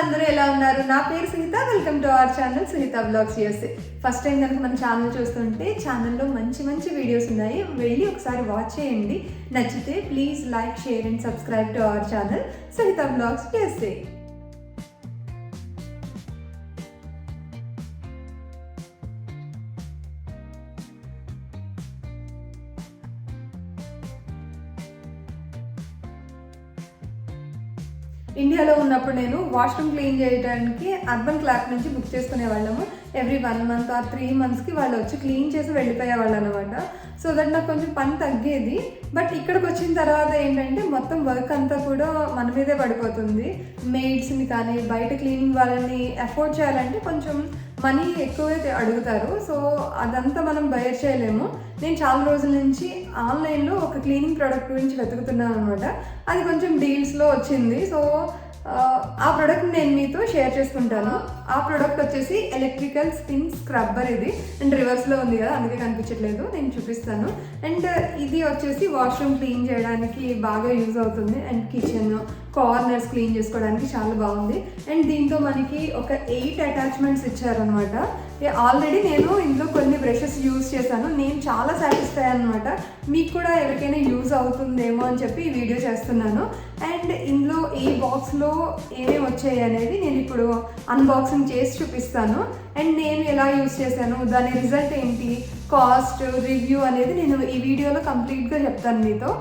అందరూ ఎలా ఉన్నారు? నా పేరు Sita welcome to our channel Sita blogs USA first time కనుక మన ఛానల్ చూస్తుంటే ఛానల్లో మంచి మంచి వీడియోస్ ఉన్నాయి. వెళ్ళి ఒకసారి వాచ్ చేయండి. నచ్చితే please like share and subscribe to our channel Sita blogs USA ఇండియాలో ఉన్నప్పుడు నేను వాష్రూమ్ క్లీన్ చేయడానికి అర్బన్ క్లాక్ నుంచి బుక్ చేసుకునే వాళ్ళము. ఎవ్రీ వన్ మంత్ ఆ త్రీ మంత్స్కి వాళ్ళు వచ్చి క్లీన్ చేసి వెళ్ళిపోయేవాళ్ళు అనమాట సో దట్ నాకు కొంచెం పని తగ్గేది. బట్ ఇక్కడికి వచ్చిన తర్వాత ఏంటంటే మొత్తం వర్క్ అంతా కూడా మన మీదే పడిపోతుంది. మెయిడ్స్ని కానీ బయట క్లీనింగ్ వాళ్ళని అఫోర్డ్ చేయాలంటే కొంచెం మనీ ఎక్కువే అడుగుతారు. సో అదంతా మనం బయర్ చేయలేము. నేను చాలా రోజుల నుంచి ఆన్లైన్లో ఒక క్లీనింగ్ ప్రోడక్ట్ గురించి వెతుకుతున్నాను అనమాట అది కొంచెం డీల్స్లో వచ్చింది. సో ఆ, ప్రోడక్ట్ నేను మీతో షేర్ చేసుకుంటాను. ఆ ప్రోడక్ట్ వచ్చేసి ఎలక్ట్రికల్ స్పిన్ స్క్రబ్బర్ ఇది. అండ్ రివర్స్లో ఉంది కదా అందుకే కనిపించట్లేదు. నేను చూపిస్తాను. అండ్ ఇది వచ్చేసి వాష్రూమ్ క్లీన్ చేయడానికి బాగా యూజ్ అవుతుంది. అండ్ కిచెన్ కార్నర్స్ క్లీన్ చేసుకోవడానికి చాలా బాగుంది. అండ్ దీంతో మనకి ఒక ఎయిట్ అటాచ్మెంట్స్ ఇచ్చారనమాట ఆల్రెడీ నేను ఇందులో కొన్ని బ్రషెస్ యూజ్ చేశాను. నేను చాలా సాటిస్ఫై అనమాట మీకు కూడా ఎవరికైనా యూజ్ అవుతుందేమో అని చెప్పి ఈ వీడియో చేస్తున్నాను. అండ్ ఇందులో ఏ బాక్స్లో ఏమేమి వచ్చాయి అనేది నేను ఇప్పుడు అన్బాక్సింగ్ చేసి చూపిస్తాను. అండ్ నేను ఎలా యూజ్ చేశాను దాని రిజల్ట్ ఏంటి కాస్ట్ రివ్యూ అనేది నేను ఈ వీడియోలో కంప్లీట్గా చెప్తాను మీతో.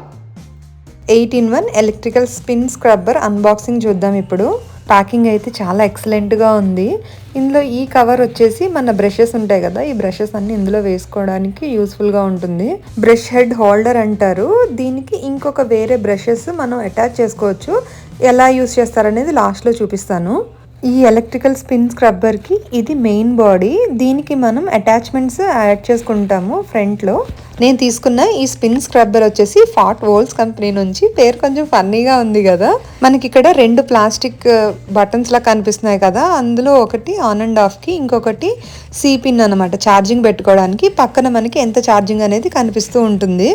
Eight in one electrical spin scrubber unboxing చూద్దాం ఇప్పుడు. ప్యాకింగ్ అయితే చాలా ఎక్సలెంట్గా ఉంది. ఇందులో ఈ కవర్ వచ్చేసి మన బ్రషెస్ ఉంటాయి కదా ఈ బ్రషెస్ అన్ని ఇందులో వేసుకోవడానికి యూస్ఫుల్గా ఉంటుంది. బ్రష్ హెడ్ హోల్డర్ అంటారు. దీనికి ఇంకొక వేరే బ్రషెస్ మనం అటాచ్ చేసుకోవచ్చు. ఎలా యూస్ చేస్తారనేది లాస్ట్లో చూపిస్తాను. ఈ ఎలక్ట్రికల్ స్పిన్ స్క్రబ్బర్కి ఇది మెయిన్ బాడీ. దీనికి మనం అటాచ్మెంట్స్ యాడ్ చేసుకుంటాము ఫ్రంట్లో నేను తీసుకున్న ఈ స్పిన్ స్క్రబ్బర్ వచ్చేసి ఫాట్ వోల్స్ కంపెనీ నుంచి. పేరు కొంచెం ఫన్నీగా ఉంది కదా. మనకి ఇక్కడ రెండు ప్లాస్టిక్ బటన్స్ లా కనిపిస్తున్నాయి కదా. అందులో ఒకటి ఆన్ అండ్ ఆఫ్కి ఇంకొకటి సిపిన్ అనమాట ఛార్జింగ్ పెట్టుకోవడానికి. పక్కన మనకి ఎంత ఛార్జింగ్ అనేది కనిపిస్తూ ఉంటుంది.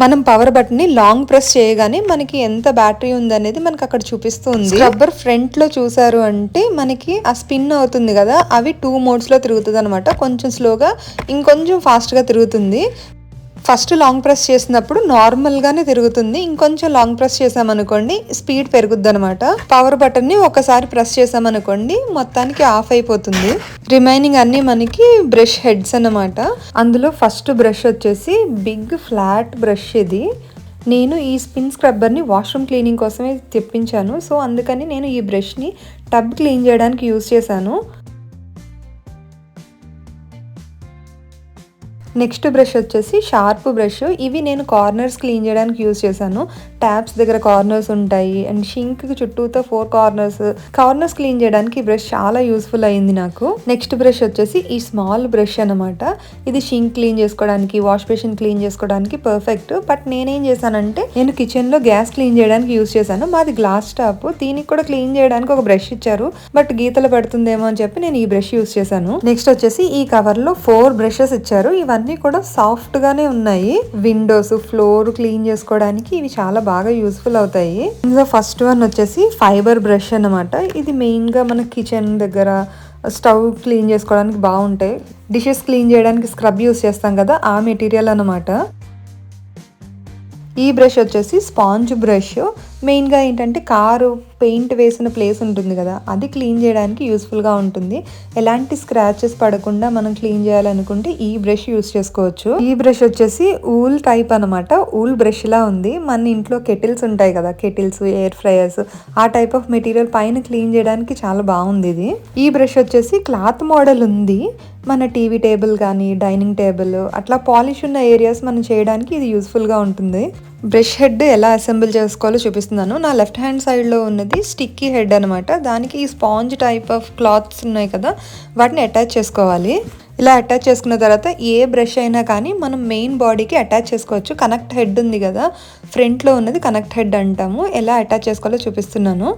మనం పవర్ బటన్ని లాంగ్ ప్రెస్ చేయగానే మనకి ఎంత బ్యాటరీ ఉంది అనేది మనకి అక్కడ చూపిస్తుంది. రబ్బర్ ఫ్రంట్లో చూసారు అంటే మనకి ఆ స్పిన్ అవుతుంది కదా అవి టూ మోడ్స్లో తిరుగుతుంది అనమాట కొంచెం స్లోగా ఇంకొంచెం ఫాస్ట్గా తిరుగుతుంది. ఫస్ట్ లాంగ్ ప్రెస్ చేసినప్పుడు నార్మల్గానే తిరుగుతుంది. ఇంకొంచెం లాంగ్ ప్రెస్ చేసామనుకోండి స్పీడ్ పెరుగుద్ది అనమాట పవర్ బటన్ని ఒకసారి ప్రెస్ చేసామనుకోండి మొత్తానికి ఆఫ్ అయిపోతుంది. రిమైనింగ్ అన్ని మనకి బ్రష్ హెడ్స్ అన్నమాట. అందులో ఫస్ట్ బ్రష్ వచ్చేసి బిగ్ ఫ్లాట్ బ్రష్ ఇది. నేను ఈ స్పిన్ స్క్రబ్బర్ని వాష్రూమ్ క్లీనింగ్ కోసమే తెప్పించాను. సో అందుకని నేను ఈ బ్రష్ని టబ్ క్లీన్ చేయడానికి యూస్ చేశాను. నెక్స్ట్ బ్రష్ వచ్చేసి షార్ప్ బ్రష్. ఇవి నేను కార్నర్స్ క్లీన్ చేయడానికి యూజ్ చేశాను. ట్యాప్స్ దగ్గర కార్నర్స్ ఉంటాయి అండ్ షింక్ చుట్టూతో ఫోర్ కార్నర్స్ కార్నర్స్ క్లీన్ చేయడానికి ఈ బ్రష్ చాలా యూస్ఫుల్ అయింది నాకు. నెక్స్ట్ బ్రష్ వచ్చేసి ఈ స్మాల్ బ్రష్ అనమాట ఇది షింక్ క్లీన్ చేసుకోవడానికి వాష్ బేసిన్ క్లీన్ చేసుకోవడానికి పర్ఫెక్ట్ బట్ నేనేం చేశానంటే నేను కిచెన్లో గ్యాస్ క్లీన్ చేయడానికి యూస్ చేశాను. మాది గ్లాస్ టాప్ దీనికి కూడా క్లీన్ చేయడానికి ఒక బ్రష్ ఇచ్చారు. బట్ గీతలు పడుతుందేమో అని చెప్పి నేను ఈ బ్రష్ యూస్ చేశాను. నెక్స్ట్ వచ్చేసి ఈ కవర్లో ఫోర్ బ్రషెస్ ఇచ్చారు. ఇవన్నీ కూడా సాఫ్ట్ గానే ఉన్నాయి. విండోస్ ఫ్లోర్ క్లీన్ చేసుకోవడానికి ఇవి చాలా బాగా యూస్ఫుల్ అవుతాయి. ఇందులో ఫస్ట్ వన్ వచ్చేసి ఫైబర్ బ్రష్ అన్నమాట. ఇది మెయిన్గా మన కిచెన్ దగ్గర స్టవ్ క్లీన్ చేసుకోవడానికి బాగుంటాయి. డిషెస్ క్లీన్ చేయడానికి స్క్రబ్ యూస్ చేస్తాం కదా ఆ మెటీరియల్ అన్నమాట. ఈ బ్రష్ వచ్చేసి స్పాంజ్ బ్రష్ మెయిన్గా ఏంటంటే కారు పెయింట్ వేసిన ప్లేస్ ఉంటుంది కదా అది క్లీన్ చేయడానికి యూస్ఫుల్గా ఉంటుంది. ఎలాంటి స్క్రాచెస్ పడకుండా మనం క్లీన్ చేయాలనుకుంటే ఈ బ్రష్ యూస్ చేసుకోవచ్చు. ఈ బ్రష్ వచ్చేసి ఊల్ టైప్ అనమాట ఊల్ బ్రష్ లా ఉంది. మన ఇంట్లో కెటిల్స్ ఉంటాయి కదా కెటిల్స్ ఎయిర్ ఫ్రైయర్స్ ఆ టైప్ ఆఫ్ మెటీరియల్ పైన క్లీన్ చేయడానికి చాలా బాగుంది ఇది. ఈ బ్రష్ వచ్చేసి క్లాత్ మోడల్ ఉంది. మన టీవీ టేబుల్ కానీ డైనింగ్ టేబుల్ అట్లా పాలిష్ ఉన్న ఏరియాస్ మనం చేయడానికి ఇది యూస్ఫుల్గా ఉంటుంది. బ్రష్ హెడ్ ఎలా అసెంబుల్ చేసుకోవాలో చూపిస్తున్నాను. నా లెఫ్ట్ హ్యాండ్ సైడ్లో ఉన్నది స్టిక్కీ హెడ్ అనమాట దానికి ఈ స్పాంజ్ టైప్ ఆఫ్ క్లాత్స్ ఉన్నాయి కదా వాటిని అటాచ్ చేసుకోవాలి. ఇలా అటాచ్ చేసుకున్న తర్వాత ఏ బ్రష్ అయినా కానీ మనం మెయిన్ బాడీకి అటాచ్ చేసుకోవచ్చు. కనెక్ట్ హెడ్ ఉంది కదా ఫ్రంట్లో ఉన్నది కనెక్ట్ హెడ్ అంటాము. ఎలా అటాచ్ చేసుకోవాలో చూపిస్తున్నాను.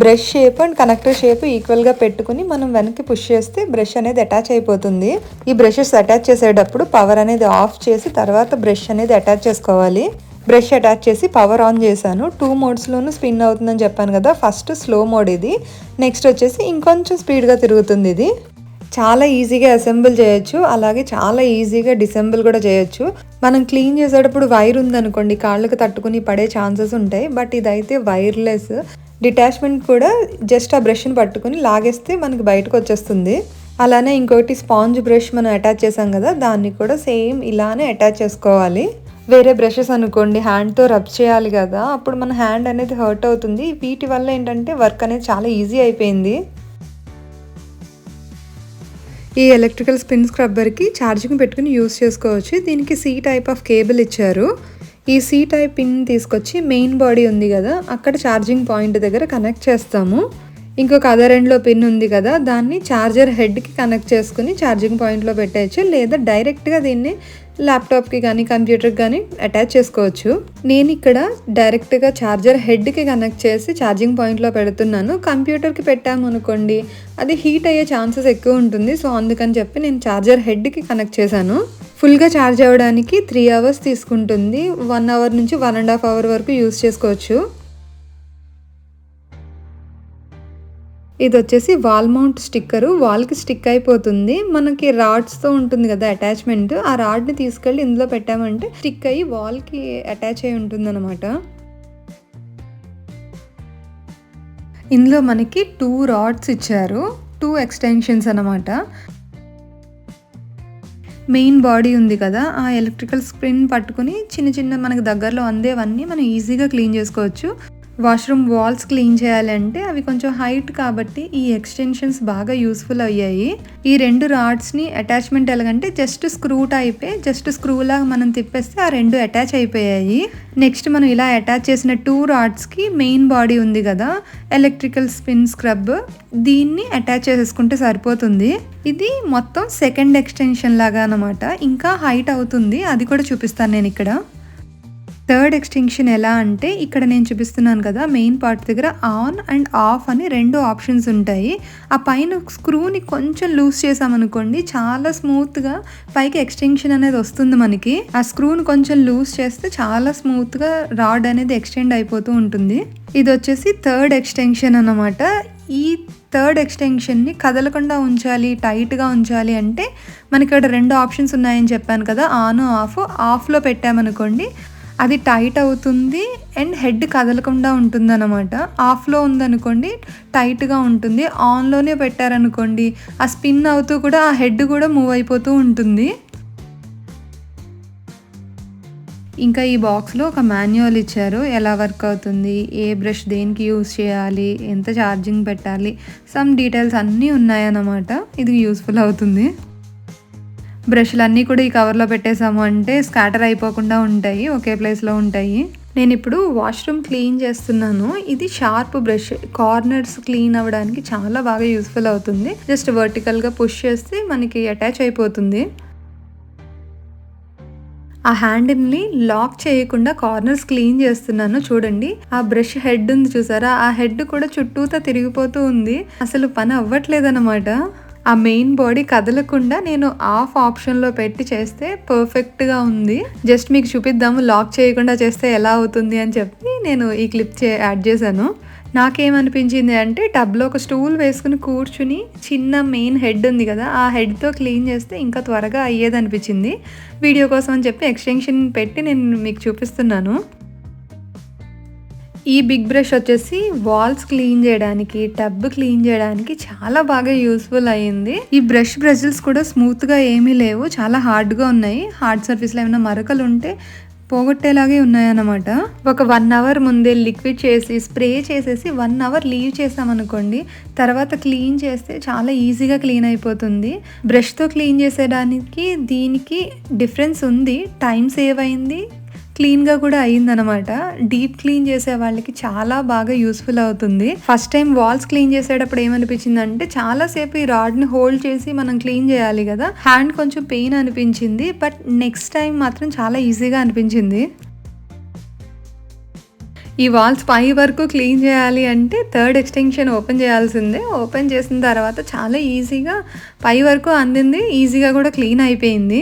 Brush shape and connector shape ఈక్వల్గా పెట్టుకుని మనం వెనక్కి పుష్ చేస్తే బ్రష్ అనేది అటాచ్ అయిపోతుంది. ఈ బ్రషెస్ అటాచ్ చేసేటప్పుడు పవర్ అనేది ఆఫ్ చేసి తర్వాత బ్రష్ అనేది అటాచ్ చేసుకోవాలి. బ్రష్ అటాచ్ చేసి పవర్ ఆన్ చేశాను. టూ మోడ్స్లోనూ స్పిన్ అవుతుందని చెప్పాను కదా. ఫస్ట్ స్లో మోడ్ ఇది. నెక్స్ట్ వచ్చేసి ఇంకొంచెం స్పీడ్గా తిరుగుతుంది ఇది. చాలా ఈజీగా అసెంబుల్ చేయొచ్చు. అలాగే చాలా ఈజీగా డిసెంబుల్ కూడా చేయొచ్చు. మనం క్లీన్ చేసేటప్పుడు వైర్ ఉందనుకోండి కాళ్ళకి తట్టుకుని పడే ఛాన్సెస్ ఉంటాయి. బట్ ఇదైతే వైర్లెస్ డిటాచ్మెంట్ కూడా జస్ట్ ఆ బ్రష్ని పట్టుకుని లాగేస్తే మనకి బయటకు వచ్చేస్తుంది. అలానే ఇంకోటి స్పాంజ్ బ్రష్ మనం అటాచ్ చేసాం కదా దాన్ని కూడా సేమ్ ఇలానే అటాచ్ చేసుకోవాలి. వేరే బ్రషెస్ అనుకోండి హ్యాండ్తో రబ్ చేయాలి కదా అప్పుడు మన హ్యాండ్ అనేది హర్ట్ అవుతుంది. వీటి వల్ల ఏంటంటే వర్క్ అనేది చాలా ఈజీ అయిపోయింది. ఈ ఎలక్ట్రికల్ స్పిన్ స్క్రబ్బర్కి ఛార్జింగ్ పెట్టుకుని యూస్ చేసుకోవచ్చు. దీనికి సి టైప్ ఆఫ్ కేబుల్ ఇచ్చారు. ఈ సి టైప్ పిన్ తీసుకొచ్చి మెయిన్ బాడీ ఉంది కదా అక్కడ ఛార్జింగ్ పాయింట్ దగ్గర కనెక్ట్ చేస్తాము. ఇంకొక అదర్ ఎండ్లో పిన్ ఉంది కదా దాన్ని ఛార్జర్ హెడ్కి కనెక్ట్ చేసుకుని ఛార్జింగ్ పాయింట్లో పెట్టేయచ్చు లేదా డైరెక్ట్గా దీన్ని ల్యాప్టాప్కి కానీ కంప్యూటర్కి కానీ అటాచ్ చేసుకోవచ్చు. నేను ఇక్కడ డైరెక్ట్గా ఛార్జర్ హెడ్కి కనెక్ట్ చేసి ఛార్జింగ్ పాయింట్లో పెడుతున్నాను. కంప్యూటర్కి పెట్టాము అనుకోండి అది హీట్ అయ్యే ఛాన్సెస్ ఎక్కువ ఉంటుంది. సో అందుకని చెప్పి నేను ఛార్జర్ హెడ్కి కనెక్ట్ చేశాను. ఫుల్గా ఛార్జ్ అవ్వడానికి త్రీ అవర్స్ తీసుకుంటుంది. వన్ అవర్ నుంచి వన్ అండ్ హాఫ్ అవర్ వరకు యూస్ చేసుకోవచ్చు. ఇది వచ్చేసి వాల్ మౌంట్ స్టిక్కరు. వాల్కి స్టిక్ అయిపోతుంది. మనకి రాడ్స్తో ఉంటుంది కదా అటాచ్మెంట్. ఆ రాడ్ని తీసుకెళ్ళి ఇందులో పెట్టామంటే స్టిక్ అయ్యి వాల్కి అటాచ్ అయి ఉంటుంది అనమాట ఇందులో మనకి టూ రాడ్స్ ఇచ్చారు. టూ ఎక్స్టెన్షన్స్ అనమాట మెయిన్ బాడీ ఉంది కదా ఆ ఎలక్ట్రికల్ స్క్రీన్ పట్టుకుని చిన్న చిన్న మనకి దగ్గరలో అందేవన్నీ మనం ఈజీగా క్లీన్ చేసుకోవచ్చు. వాష్రూమ్ వాల్స్ క్లీన్ చేయాలంటే అవి కొంచెం హైట్ కాబట్టి ఈ ఎక్స్టెన్షన్స్ బాగా యూస్ఫుల్ అయ్యాయి. ఈ రెండు రాడ్స్ని అటాచ్మెంట్ ఎలాగంటే జస్ట్ స్క్రూ టైపే జస్ట్ స్క్రూ లాగా మనం తిప్పేస్తే ఆ రెండు అటాచ్ అయిపోయాయి. నెక్స్ట్ మనం ఇలా అటాచ్ చేసిన టూ రాడ్స్కి మెయిన్ బాడీ ఉంది కదా ఎలక్ట్రికల్ స్పిన్ స్క్రబ్ దీన్ని అటాచ్ చేసేసుకుంటే సరిపోతుంది. ఇది మొత్తం సెకండ్ ఎక్స్టెన్షన్ లాగా అనమాట ఇంకా హైట్ అవుతుంది అది కూడా చూపిస్తాను నేను ఇక్కడ. థర్డ్ ఎక్స్టెన్షన్ ఎలా అంటే ఇక్కడ నేను చూపిస్తున్నాను కదా మెయిన్ పార్ట్ దగ్గర ఆన్ అండ్ ఆఫ్ అని రెండు ఆప్షన్స్ ఉంటాయి. ఆ పైన స్క్రూని కొంచెం లూజ్ చేసామనుకోండి చాలా స్మూత్గా పైకి ఎక్స్టెన్షన్ అనేది వస్తుంది మనకి. ఆ స్క్రూని కొంచెం లూజ్ చేస్తే చాలా స్మూత్గా రాడ్ అనేది ఎక్స్టెండ్ అయిపోతూ ఉంటుంది. ఇది వచ్చేసి థర్డ్ ఎక్స్టెన్షన్ అన్నమాట. ఈ థర్డ్ ఎక్స్టెన్షన్ని కదలకుండా ఉంచాలి టైట్గా ఉంచాలి అంటే మనకి ఇక్కడ రెండు ఆప్షన్స్ ఉన్నాయని చెప్పాను కదా ఆన్ ఆఫ్. ఆఫ్లో పెట్టామనుకోండి అది టైట్ అవుతుంది అండ్ హెడ్ కదలకుండా ఉంటుంది అనమాట ఆఫ్లో ఉందనుకోండి టైట్గా ఉంటుంది. ఆన్లోనే పెట్టారనుకోండి ఆ స్పిన్ అవుతూ కూడా ఆ హెడ్ కూడా మూవ్ అయిపోతూ ఉంటుంది. ఇంకా ఈ బాక్స్లో ఒక మాన్యువల్ ఇచ్చారు. ఎలా వర్క్ అవుతుంది? ఏ బ్రష్ దేనికి యూస్ చేయాలి? ఎంత ఛార్జింగ్ పెట్టాలి? సమ్ డీటెయిల్స్ అన్నీ ఉన్నాయన్నమాట. ఇది యూస్ఫుల్ అవుతుంది. బ్రష్లు అన్నీ కూడా ఈ కవర్లో పెట్టేసాము అంటే స్కాటర్ అయిపోకుండా ఉంటాయి ఒకే ప్లేస్లో ఉంటాయి. నేను ఇప్పుడు వాష్రూమ్ క్లీన్ చేస్తున్నాను. ఇది షార్ప్ బ్రష్ కార్నర్స్ క్లీన్ అవ్వడానికి చాలా బాగా యూస్ఫుల్ అవుతుంది. జస్ట్ వర్టికల్గా పుష్ చేస్తే మనకి అటాచ్ అయిపోతుంది. ఆ హ్యాండిల్ని లాక్ చేయకుండా కార్నర్స్ క్లీన్ చేస్తున్నాను. చూడండి ఆ బ్రష్ హెడ్ ఉంది చూసారా? ఆ హెడ్ కూడా చుట్టూతా తిరిగిపోతూ ఉంది. అసలు పని అవ్వట్లేదన్నమాట. ఆ మెయిన్ బాడీ కదలకుండా నేను ఆఫ్ ఆప్షన్లో పెట్టి చేస్తే పర్ఫెక్ట్గా ఉంది. జస్ట్ మీకు చూపిద్దాము లాక్ చేయకుండా చేస్తే ఎలా అవుతుంది అని చెప్పి నేను ఈ క్లిప్ చే యాడ్ చేశాను. నాకేమనిపించింది అంటే టబ్లో ఒక స్టూల్ వేసుకుని కూర్చుని చిన్న మెయిన్ హెడ్ ఉంది కదా ఆ హెడ్తో క్లీన్ చేస్తే ఇంకా త్వరగా అయ్యేది అనిపించింది వీడియో కోసం అని చెప్పి ఎక్స్టెన్షన్ పెట్టి నేను మీకు చూపిస్తున్నాను. ఈ బిగ్ బ్రష్ వచ్చేసి వాల్స్ క్లీన్ చేయడానికి టబ్ క్లీన్ చేయడానికి చాలా బాగా యూస్ఫుల్ అయ్యింది. ఈ బ్రష్ బ్రజిల్స్ కూడా స్మూత్గా ఏమీ లేవు చాలా హార్డ్గా ఉన్నాయి. హార్డ్ సర్ఫీస్లో ఏమైనా మరకలు ఉంటే పోగొట్టేలాగే ఉన్నాయన్నమాట. ఒక వన్ అవర్ ముందే లిక్విడ్ చేసి స్ప్రే చేసేసి వన్ అవర్ లీవ్ చేసామనుకోండి తర్వాత క్లీన్ చేస్తే చాలా ఈజీగా క్లీన్ అయిపోతుంది. బ్రష్తో క్లీన్ చేసేదానికి దీనికి డిఫరెన్స్ ఉంది. టైం సేవ్ అయింది. క్లీన్గా కూడా అయ్యిందనమాట డీప్ క్లీన్ చేసే వాళ్ళకి చాలా బాగా యూస్ఫుల్ అవుతుంది. ఫస్ట్ టైం వాల్స్ క్లీన్ చేసేటప్పుడు ఏమనిపించింది అంటే చాలాసేపు ఈ రాడ్ని హోల్డ్ చేసి మనం క్లీన్ చేయాలి కదా. హ్యాండ్ కొంచెం పెయిన్ అనిపించింది బట్ నెక్స్ట్ టైం మాత్రం చాలా ఈజీగా అనిపించింది. ఈ వాల్స్ పై వరకు క్లీన్ చేయాలి అంటే థర్డ్ ఎక్స్టెన్షన్ ఓపెన్ చేయాల్సిందే. ఓపెన్ చేసిన తర్వాత చాలా ఈజీగా పై వరకు అందింది ఈజీగా కూడా క్లీన్ అయిపోయింది.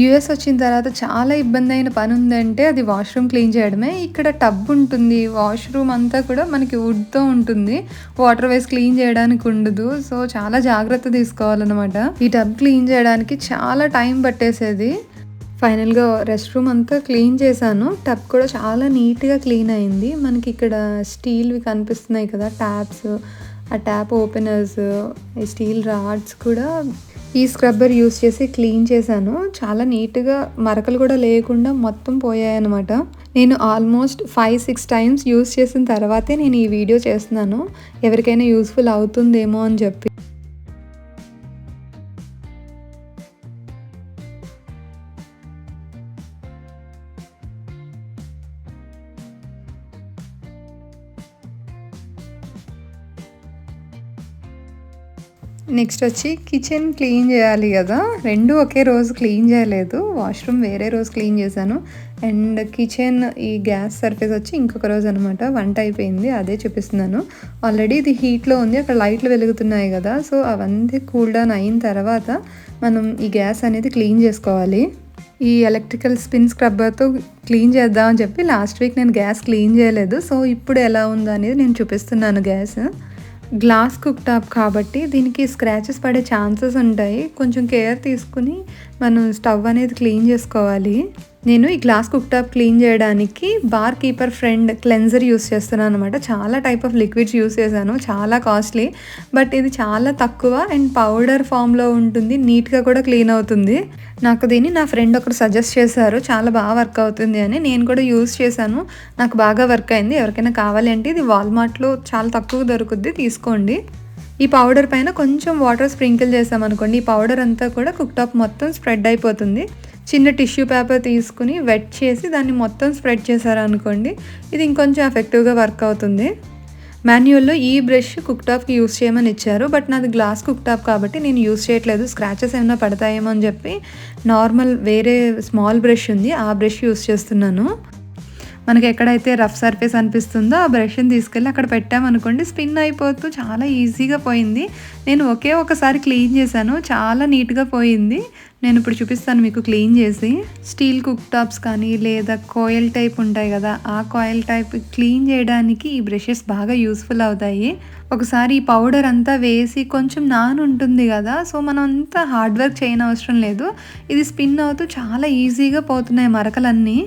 యూఎస్ వచ్చిన తర్వాత చాలా ఇబ్బంది అయిన పని ఉందంటే అది వాష్రూమ్ క్లీన్ చేయడమే. ఇక్కడ టబ్ ఉంటుంది వాష్రూమ్ అంతా కూడా మనకి వుడ్తో ఉంటుంది. వాటర్ వేసి క్లీన్ చేయడానికి ఉండదు. సో చాలా జాగ్రత్త తీసుకోవాలన్నమాట. ఈ టబ్ క్లీన్ చేయడానికి చాలా టైం పట్టేసేది. ఫైనల్గా రెస్ట్ రూమ్ అంతా క్లీన్ చేశాను. టబ్ కూడా చాలా నీట్గా క్లీన్ అయింది. మనకి ఇక్కడ స్టీల్వి కనిపిస్తున్నాయి కదా ట్యాప్స్ ఆ ట్యాప్ ఓపెనర్స్ ఈ స్టీల్ రాడ్స్ కూడా ఈ స్క్రబ్బర్ యూస్ చేసి క్లీన్ చేశాను. చాలా నీట్గా మరకలు కూడా లేకుండా మొత్తం పోయాయి అనమాట నేను almost five six times use చేసిన తర్వాతే నేను ఈ వీడియో చేస్తున్నాను. ఎవరికైనా యూస్ఫుల్ అవుతుందేమో అని చెప్పి. నెక్స్ట్ వచ్చి కిచెన్ క్లీన్ చేయాలి కదా. రెండు ఒకే రోజు క్లీన్ చేయలేదు. వాష్రూమ్ వేరే రోజు క్లీన్ చేశాను. అండ్ కిచెన్ ఈ గ్యాస్ సర్ఫేస్ వచ్చి ఇంకొక రోజు అనమాట వంట అయిపోయింది. అదే చూపిస్తున్నాను. ఆల్రెడీ ఇది హీట్లో ఉంది. అక్కడ లైట్లు వెలుగుతున్నాయి కదా. సో అవన్నీ కూల్ డౌన్ అయిన తర్వాత మనం ఈ గ్యాస్ అనేది క్లీన్ చేసుకోవాలి. ఈ ఎలక్ట్రికల్ స్పిన్ స్క్రబ్బర్తో క్లీన్ చేద్దామని చెప్పి లాస్ట్ వీక్ నేను గ్యాస్ క్లీన్ చేయలేదు. సో ఇప్పుడు ఎలా ఉందో అనేది నేను చూపిస్తున్నాను గ్యాస్. గ్లాస్ కుక్ టాప్ కాబట్టి దీనికి స్క్రాచెస్ పడే ఛాన్సెస్ ఉంటాయి. కొంచెం కేర్ తీసుకుని మనం స్టవ్ అనేది క్లీన్ చేసుకోవాలి. నేను ఈ గ్లాస్ కుక్ టాప్ క్లీన్ చేయడానికి bar keeper friend cleanser use చేస్తున్నాను అనమాట చాలా టైప్ ఆఫ్ లిక్విడ్స్ యూస్ చేశాను. చాలా కాస్ట్లీ బట్ ఇది చాలా తక్కువ అండ్ పౌడర్ ఫామ్లో ఉంటుంది. నీట్గా కూడా క్లీన్ అవుతుంది. నాకు దీన్ని నా ఫ్రెండ్ ఒకరు సజెస్ట్ చేశారు. చాలా బాగా వర్క్ అవుతుంది అని నేను కూడా యూస్ చేశాను. నాకు బాగా వర్క్ అయింది. ఎవరికైనా కావాలి అంటే ఇది వాల్మార్ట్లో చాలా తక్కువ దొరుకుద్ది. తీసుకోండి. ఈ పౌడర్ పైన కొంచెం వాటర్ స్ప్రింకిల్ చేసామనుకోండి ఈ పౌడర్ అంతా కూడా కుక్ టాప్ మొత్తం స్ప్రెడ్ అయిపోతుంది. చిన్న టిష్యూ పేపర్ తీసుకుని వెట్ చేసి దాన్ని మొత్తం స్ప్రెడ్ చేశారనుకోండి ఇది ఇంకొంచెం ఎఫెక్టివ్గా వర్క్ అవుతుంది. మాన్యువల్లో ఈ బ్రష్ కుక్ టాప్కి యూస్ చేయమని ఇచ్చారు బట్ నాది గ్లాస్ కుక్ టాప్ కాబట్టి నేను యూస్ చేయట్లేదు. స్క్రాచెస్ ఏమైనా పడతాయేమో అని చెప్పి నార్మల్ వేరే స్మాల్ బ్రష్ ఉంది ఆ బ్రష్ యూస్ చేస్తున్నాను. మనకి ఎక్కడైతే రఫ్ సర్ఫేస్ అనిపిస్తుందో ఆ బ్రష్ని తీసుకెళ్ళి అక్కడ పెట్టామనుకోండి స్పిన్ అయిపోతూ చాలా ఈజీగా పోయింది. నేను ఒకే ఒకసారి క్లీన్ చేశాను చాలా నీట్గా పోయింది. నేను ఇప్పుడు చూపిస్తాను మీకు క్లీన్ చేసి. స్టీల్ కుక్ టాప్స్ కానీ లేదా కోయిల్ టైప్ ఉంటాయి కదా ఆ కోయిల్ టైప్ క్లీన్ చేయడానికి ఈ బ్రషెస్ బాగా యూస్ఫుల్ అవుతాయి. ఒకసారి ఈ పౌడర్ అంతా వేసి కొంచెం నాన్ ఉంటుంది కదా సో మనం అంతా హార్డ్ వర్క్ చేయని అవసరం లేదు. ఇది స్పిన్ అవుతూ చాలా ఈజీగా పోతున్నాయి మరకలన్నీ.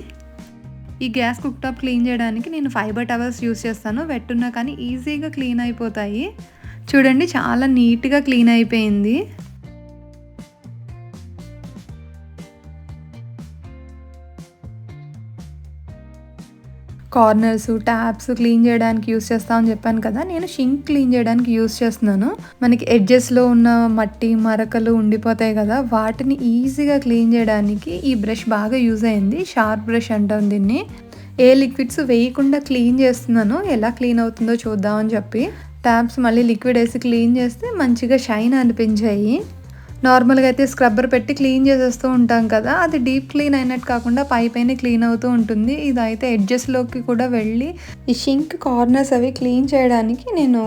ఈ గ్యాస్ కుక్ టాప్ క్లీన్ చేయడానికి నేను ఫైబర్ టవల్స్ యూస్ చేస్తాను. వెట్టున్నా కానీ ఈజీగా క్లీన్ అయిపోతాయి. చూడండి చాలా నీట్గా క్లీన్ అయిపోయింది. కార్నర్స్ ట్యాప్స్ క్లీన్ చేయడానికి యూస్ చేస్తామని చెప్పాను కదా నేను షింక్ క్లీన్ చేయడానికి యూస్ చేస్తున్నాను. మనకి ఎడ్జెస్లో ఉన్న మట్టి మరకలు ఉండిపోతాయి కదా వాటిని ఈజీగా క్లీన్ చేయడానికి ఈ బ్రష్ బాగా యూజ్ అయింది. షార్ప్ బ్రష్ అంటాం దీన్ని. ఏ లిక్విడ్స్ వేయకుండా క్లీన్ చేస్తున్నాను ఎలా క్లీన్ అవుతుందో చూద్దామని చెప్పి. ట్యాప్స్ మళ్ళీ లిక్విడ్ వేసి క్లీన్ చేస్తే మంచిగా షైన్ అనిపించాయి. నార్మల్గా అయితే స్క్రబ్బర్ పెట్టి క్లీన్ చేసేస్తూ ఉంటాం కదా అది డీప్ క్లీన్ అయినట్టు కాకుండా పై పైన క్లీన్ అవుతూ ఉంటుంది. ఇదైతే ఎడ్జెస్లోకి కూడా వెళ్ళి ఈ షింక్ కార్నర్స్ అవి క్లీన్ చేయడానికి నేను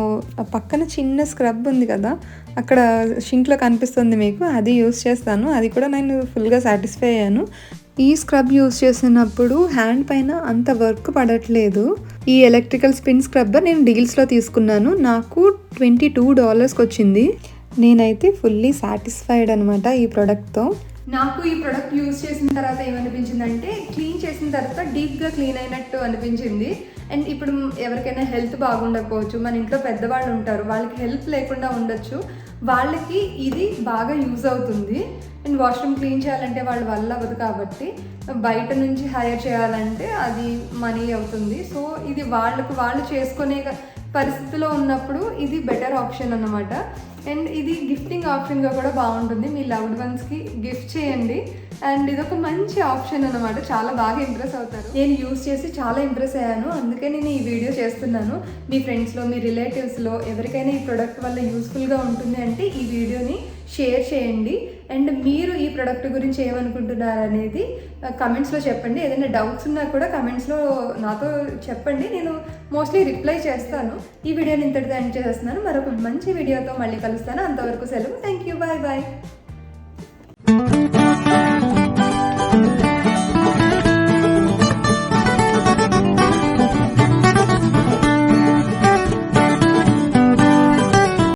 పక్కన చిన్న స్క్రబ్ ఉంది కదా అక్కడ షింక్లో కనిపిస్తుంది మీకు అది యూస్ చేస్తాను. అది కూడా నేను ఫుల్గా సాటిస్ఫై అయ్యాను. ఈ స్క్రబ్ యూస్ చేసినప్పుడు హ్యాండ్ పైన అంత వర్క్ పడట్లేదు. ఈ ఎలక్ట్రికల్ స్పిన్ స్క్రబ్బర్ నేను డీల్స్లో తీసుకున్నాను. నాకు ట్వంటీ టూ డాలర్స్కి వచ్చింది. నేనైతే ఫుల్లీ సాటిస్ఫైడ్ అనమాట ఈ ప్రోడక్ట్తో నాకు ఈ ప్రోడక్ట్ యూజ్ చేసిన తర్వాత ఏమనిపించిందంటే క్లీన్ చేసిన తర్వాత డీప్గా క్లీన్ అయినట్టు అనిపించింది. అండ్ ఇప్పుడు ఎవరికైనా హెల్త్ బాగుండకపోవచ్చు మన ఇంట్లో పెద్దవాళ్ళు ఉంటారు వాళ్ళకి హెల్త్ లేకుండా ఉండొచ్చు. వాళ్ళకి ఇది బాగా యూజ్ అవుతుంది. అండ్ వాష్రూమ్ క్లీన్ చేయాలంటే వాళ్ళ వల్ల అవ్వదు కాబట్టి బయట నుంచి హైర్ చేయాలంటే అది మనీ అవుతుంది. సో ఇది వాళ్ళకు వాళ్ళు చేసుకునే పరిస్థితిలో ఉన్నప్పుడు ఇది బెటర్ ఆప్షన్ అనమాట అండ్ ఇది గిఫ్టింగ్ ఆప్షన్గా కూడా బాగుంటుంది. మీ లవ్డ్ వన్స్కి గిఫ్ట్ చేయండి. అండ్ ఇది ఒక మంచి ఆప్షన్ అనమాట చాలా బాగా ఇంప్రెస్ అవుతారు. నేను యూస్ చేసి చాలా ఇంప్రెస్ అయ్యాను. అందుకే నేను ఈ వీడియో చేస్తున్నాను. మీ ఫ్రెండ్స్లో మీ రిలేటివ్స్లో ఎవరికైనా ఈ ప్రోడక్ట్ వల్ల యూస్ఫుల్గా ఉంటుంది అంటే ఈ వీడియోని షేర్ చేయండి. అండ్ మీరు ఈ ప్రోడక్ట్ గురించి ఏమనుకుంటున్నారు అనేది కమెంట్స్లో uh, చెప్పండి. ఏదైనా డౌట్స్ ఉన్నా కూడా కమెంట్స్లో నాతో చెప్పండి. నేను మోస్ట్లీ రిప్లై చేస్తాను. ఈ వీడియోని ఇంతటితో ఎండ్ చేసేస్తున్నాను మరొక మంచి వీడియోతో మళ్ళీ కలుస్తాను. అంతవరకు సెలవు. Thank you bye bye